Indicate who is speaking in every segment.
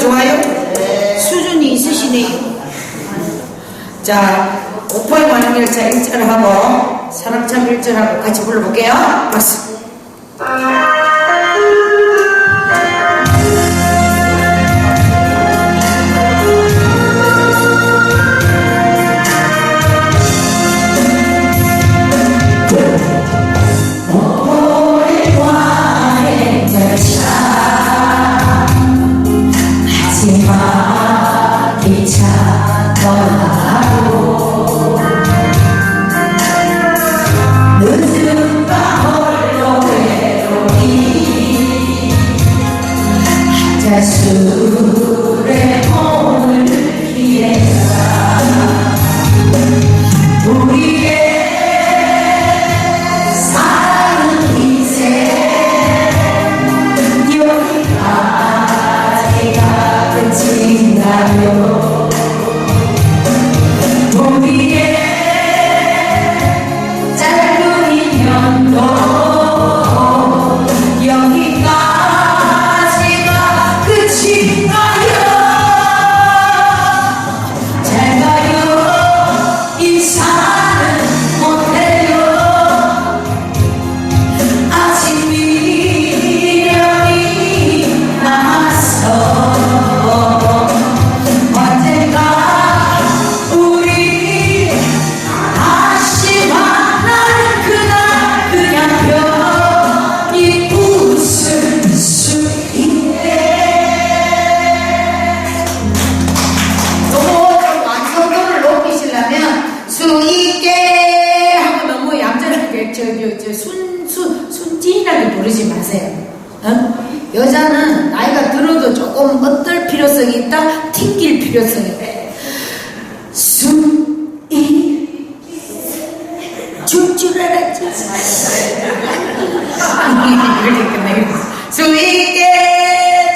Speaker 1: 좋아요? 수준이 있으시네요. 자, 오파의 만행열차 1절하고 사랑참 1절하고 같이 불러볼게요. 박수.
Speaker 2: 기
Speaker 1: 얌전하게 저저순순 순진하게 부르지 마세요. 어? 여자는 나이가 들어도 조금 어떨 필요성이 있다, 튕길 필요성이 있다. 순이 줄줄 알았지. 이렇게 끝내겠어. 수 있게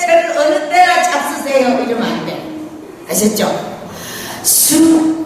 Speaker 1: 저를 어느 때나 잡수세요. 이러면 안 돼. 아셨죠? 수, 인,